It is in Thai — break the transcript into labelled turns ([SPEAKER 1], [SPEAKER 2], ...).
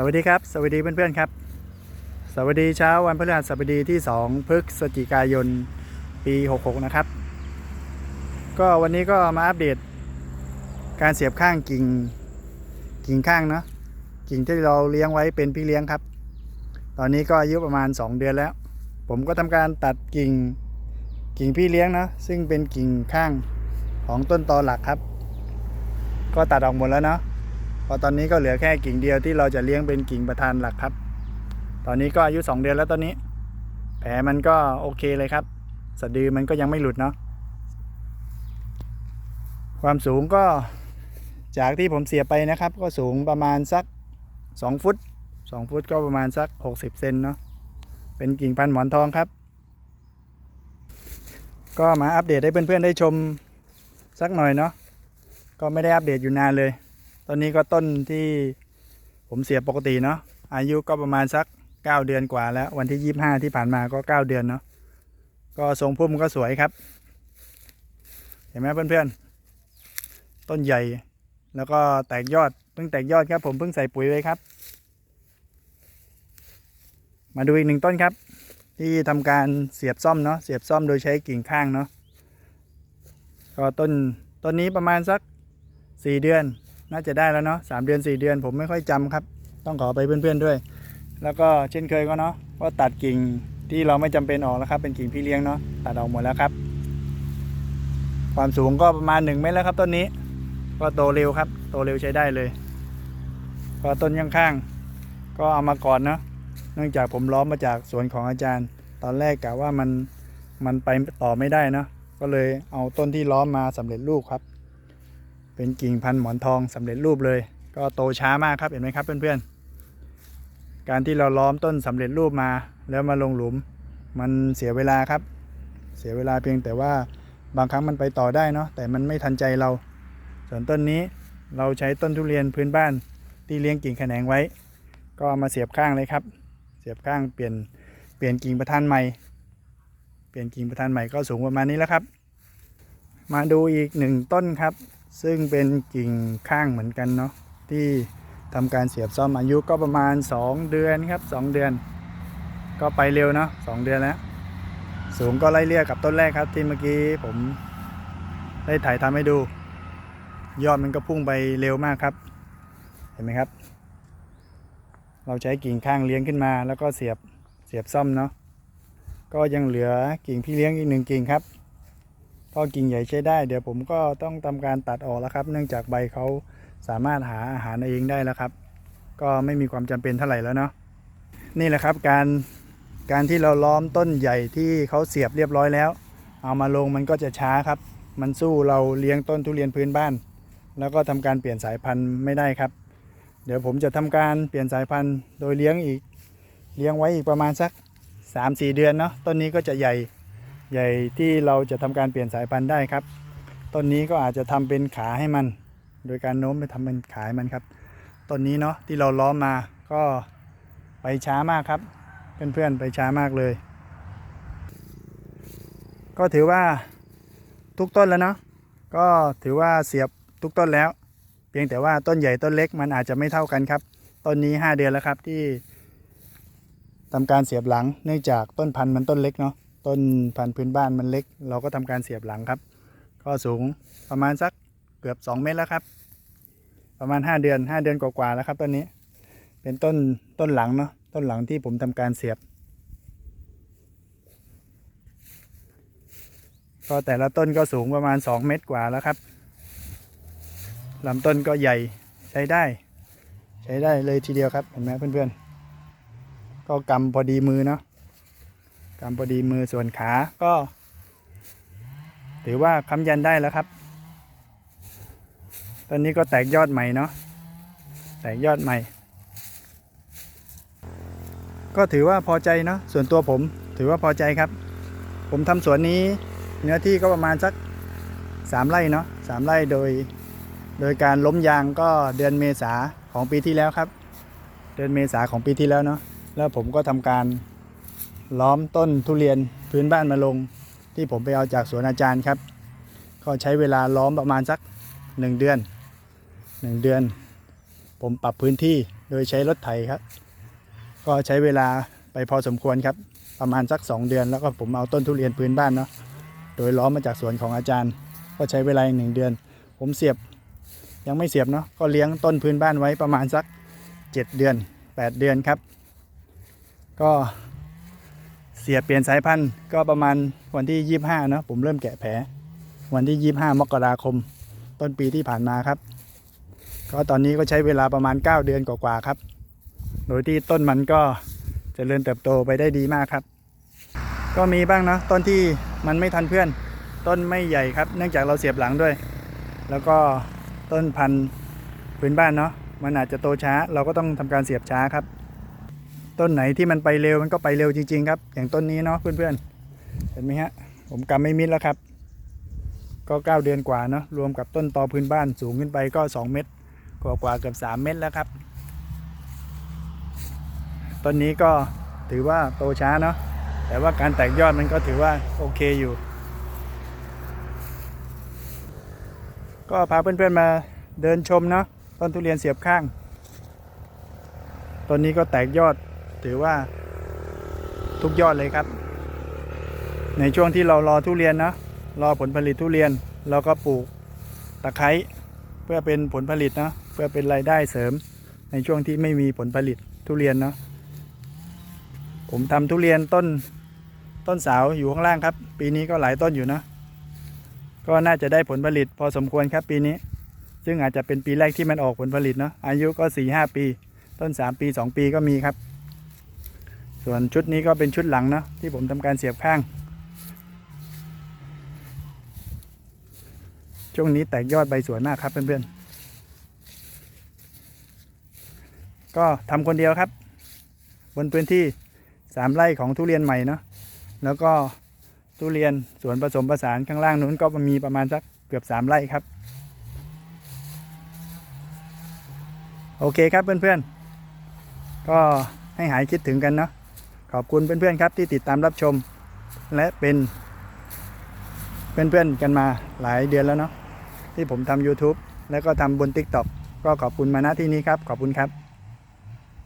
[SPEAKER 1] สวัสดีครับ สวัสดีเพื่อนๆครับ สวัสดีเช้าวันพฤหัสบดีที่ 2 พฤศจิกายน ปี 66 นะครับ ก็วันนี้ก็มาอัปเดต การเสียบข้างกิ่งกิ่งข้างเนาะกิ่งที่เราเลี้ยงไว้เป็นพี่เลี้ยงครับ ตอนนี้ก็อายุประมาณ 2 เดือนแล้ว ผมก็ทำการตัดกิ่งกิ่งพี่เลี้ยงนะซึ่งเป็นกิ่งข้างของต้นตอหลักครับ ก็ตัดออกหมดแล้วเนาะ พอตอนนี้ก็เหลือแค่กิ่งเดียวที่เราจะเลี้ยงเป็นกิ่งประธานหลักครับ ตอนนี้ก็อายุ 2 เดือนแล้วตอนนี้ แผลมันก็โอเคเลยครับ สะดือมันก็ยังไม่หลุดเนาะ ความสูงก็จากที่ผมเสียไปนะครับ ก็สูงประมาณสัก 2 ฟุต 2 ฟุตก็ประมาณสัก 60 เซนเนาะ เป็นกิ่งพันหมอนทองครับ ก็มาอัปเดตให้เพื่อนๆได้ชมสักหน่อยเนาะ ก็ไม่ได้อัปเดตอยู่นานเลย ตอนนี้ก็ต้นที่ผมเสียปกติเนาะอายุก็ประมาณสัก9เดือนกว่าแล้ว วันที่25ที่ผ่านมาก็9เดือนเนาะก็ทรงพุ่มก็สวยครับ เห็นไหมเพื่อนๆ ต้นใหญ่ แล้วก็แตกยอดเพิ่งแตกยอดครับ ผมเพิ่งใส่ปุ๋ยไว้ครับ มาดูอีกหนึ่งต้นครับ ที่ทำการเสียบซ่อมเนาะเสียบซ่อมโดยใช้กิ่งข้างเนาะก็ต้นต้นนี้ประมาณสัก4เดือน น่าจะได้แล้วเนาะสามเดือน4เดือนผมไม่ค่อยจำครับ ต้องขอไปเพื่อนๆด้วย แล้วก็เช่นเคยก็เนาะก็ตัดกิ่งที่เราไม่จำเป็นออกแล้วครับ เป็นกิ่งพี่เลี้ยงเนาะตัดออกหมดแล้วครับ ความสูงก็ประมาณ1เมตรแล้วครับต้นนี้ ก็โตเร็วครับ โตเร็วใช้ได้เลยก็ต้นข้างๆก็เอามาก่อนเนาะเนื่องจากผมล้อมมาจากสวนของอาจารย์ ตอนแรกกะว่ามันมันไปต่อไม่ได้เนาะก็เลยเอาต้นที่ล้อมมาสำเร็จรูปครับ เป็นกิ่งพันธุ์หมอนทองสำเร็จรูปเลย ก็โตช้ามากครับเห็นไหมครับเพื่อนๆ การที่เราล้อมต้นสำเร็จรูปมา แล้วมาลงหลุม มันเสียเวลาครับ เสียเวลาเพียงแต่ว่าบางครั้งมันไปต่อได้เนาะแต่มันไม่ทันใจเรา ส่วนต้นนี้เราใช้ต้นทุเรียนพื้นบ้านที่เลี้ยงกิ่งแขนงไว้ ก็มาเสียบข้างเลยครับ เสียบข้างเปลี่ยนเปลี่ยนกิ่งประธานใหม่ เปลี่ยนกิ่งประธานใหม่ก็สูงประมาณนี้แล้วครับ มาดูอีกหนึ่งต้นครับ ซึ่งเป็นกิ่งข้างเหมือนกันเนาะที่ทำการเสียบซ่อมอายุก็ประมาณ 2 เดือนครับ 2 เดือน ก็ไปเร็วเนาะสองเดือนแล้ว สูงก็ไล่เลี่ยกับต้นแรกครับที่เมื่อกี้ผมได้ถ่ายทำให้ดู ยอดมันก็พุ่งไปเร็วมากครับ เห็นไหมครับ เราใช้กิ่งข้างเลี้ยงขึ้นมา แล้วก็เสียบเสียบซ่อมเนาะก็ยังเหลือกิ่งพี่เลี้ยงอีกหนึ่งกิ่งครับ ก็กิ่งใหญ่ใช้ได้ เดี๋ยวผมก็ต้องทำการตัดออกแล้วครับ เนื่องจากใบเขาสามารถหาอาหารเองได้แล้วครับ ก็ไม่มีความจำเป็นเท่าไหร่แล้วเนาะนี่แหละครับการการที่เราล้อมต้นใหญ่ที่เขาเสียบเรียบร้อยแล้ว เอามาลงมันก็จะช้าครับ มันสู้เราเลี้ยงต้นทุเรียนพื้นบ้าน แล้วก็ทำการเปลี่ยนสายพันธุ์ไม่ได้ครับ เดี๋ยวผมจะทำการเปลี่ยนสายพันธุ์โดยเลี้ยงอีก เลี้ยงไว้อีกประมาณสัก 3-4 เดือนเนาะต้นนี้ก็จะใหญ่ ใหญ่ที่เราจะทำการเปลี่ยนสายพันธุ์ได้ครับ ต้นนี้ก็อาจจะทำเป็นขาให้มัน โดยการโน้มไปทำเป็นขาให้มันครับ ต้นนี้เนาะที่เราล้อมมาก็ไปช้ามากครับ เพื่อนๆไปช้ามากเลย ก็ถือว่าทุกต้นแล้วเนาะก็ถือว่าเสียบทุกต้นแล้ว เพียงแต่ว่าต้นใหญ่ต้นเล็กมันอาจจะไม่เท่ากันครับ ต้นนี้ 5 เดือนแล้วครับที่ทำการเสียบหลังเนื่องจากต้นพันธุ์มันต้นเล็กเนาะ ต้นพันธุ์พื้นบ้านมันเล็ก เราก็ทำการเสียบหลังครับ ก็สูงประมาณสักเกือบ 2 เมตรแล้วครับ ประมาณ 5 เดือน 5 เดือนกว่าๆแล้วครับต้นนี้ เป็นต้นต้นหลังเนาะต้นหลังที่ผมทำการเสียบ ก็แต่ละต้นก็สูงประมาณ 2 เมตรกว่าแล้วครับลำต้นก็ใหญ่ใช้ได้ ใช้ได้เลยทีเดียวครับเห็นไหมเพื่อนๆก็กำพอดีมือเนาะ กำพอดีมือส่วนขาก็ ถือว่าค้ำยันได้แล้วครับ ตอนนี้ก็แตกยอดใหม่เนาะแตกยอดใหม่ ก็ถือว่าพอใจเนาะส่วนตัวผมถือว่าพอใจครับ ผมทำสวนนี้เนื้อที่ก็ประมาณสักสามไร่เนาะสามไร่โดย โดยการล้มยางก็เดือนเมษาของปีที่แล้วครับ เดือนเมษาของปีที่แล้วเนาะแล้วผมก็ทำการ ล้อมต้นทุเรียนพื้นบ้านมาลง ที่ผมไปเอาจากสวนอาจารย์ครับ ก็ใช้เวลาล้อมประมาณสักหนึ่งเดือนหนึ่งเดือน ผมปรับพื้นที่โดยใช้รถไถครับ ก็ใช้เวลาไปพอสมควรครับ ประมาณสัก 2 เดือน แล้วก็ผมเอาต้นทุเรียนพื้นบ้านเนาะโดยล้อมมาจากสวนของอาจารย์ ก็ใช้เวลาอีกหนึ่งเดือน ผมเสียบยังไม่เสียบเนาะก็เลี้ยงต้นพื้นบ้านไว้ประมาณสัก 7 เดือน 8 เดือนครับ ก็ สียเปลี่ยนสายพันธุ์ก็ประมาณวันที่ 25เนาะผมเริ่มแกะแผลวันที่ 25 มกราคม ต้นปีที่ผ่านมาครับ ก็ตอนนี้ก็ใช้เวลาประมาณ 9 เดือนกว่าๆครับ โดยที่ต้นมันก็จเจริญเติบโตไปได้ดีมากครับ ก็มีบ้างเนาะต้นที่มันไม่ทันเพื่อน ต้นไม่ใหญ่ครับ เนื่องจากเราเสียบหลังด้วย แล้วก็ต้นพันธุ์พื้นบ้านเนาะมันอาจจะโตช้า เราก็ต้องทำการเสียบช้าครับ ต้นไหนที่มันไปเร็วมันก็ไปเร็วจริง ๆ ครับ อย่างต้นนี้เนาะเพื่อนๆเห็นไหมฮะผมกำไม่มิดแล้วครับ ก็ 9 เดือนกว่าเนาะรวมกับต้นตอพื้นบ้านสูงขึ้นไปก็ 2 เมตรกว่ากว่าเกือบ3 เมตรแล้วครับต้นนี้ก็ถือว่าโตช้าเนาะแต่ว่าการแตกยอดมันก็ถือว่าโอเคอยู่ ก็พาเพื่อนๆมาเดินชมเนาะต้นทุเรียนเสียบข้างต้นนี้ก็แตกยอด ถือว่าทุกยอดเลยครับ ในช่วงที่เรารอทุเรียนเนาะรอผลผลิตทุเรียนเราก็ปลูกตะไคร้เพื่อเป็นผลผลิตเนาะเพื่อเป็นรายได้เสริม ในช่วงที่ไม่มีผลผลิตทุเรียนเนาะผมทำทุเรียนต้นต้นสาวอยู่ข้างล่างครับ ปีนี้ก็หลายต้นอยู่เนาะก็น่าจะได้ผลผลิตพอสมควรครับปีนี้ ซึ่งอาจจะเป็นปีแรกที่มันออกผลผลิตเนาะอายุก็4ี่ห้าปี ต้น 3 ปี 2 ปีก็มีครับ ส่วนชุดนี้ก็เป็นชุดหลังนะที่ผมทำการเสียบข้าง ช่วงนี้แตกยอดใบสวยมากครับเพื่อนๆ ก็ทำคนเดียวครับ บนพื้นที่3ไร่ของทุเรียนใหม่เนาะแล้วก็ทุเรียนสวนผสมผสานข้างล่างนู้นก็มีประมาณสักเกือบ3ไร่ครับ โอเคครับเพื่อนๆ ก็ให้หายคิดถึงกันเนาะ ขอบคุณเพื่อนๆครับที่ติดตามรับชม และเป็นเพื่อนๆกันมาหลายเดือนแล้วเนาะที่ผมทำ YouTube แล้วก็ทำบน TikTok ก็ขอบคุณมาณที่นี้ครับ ขอบคุณครับ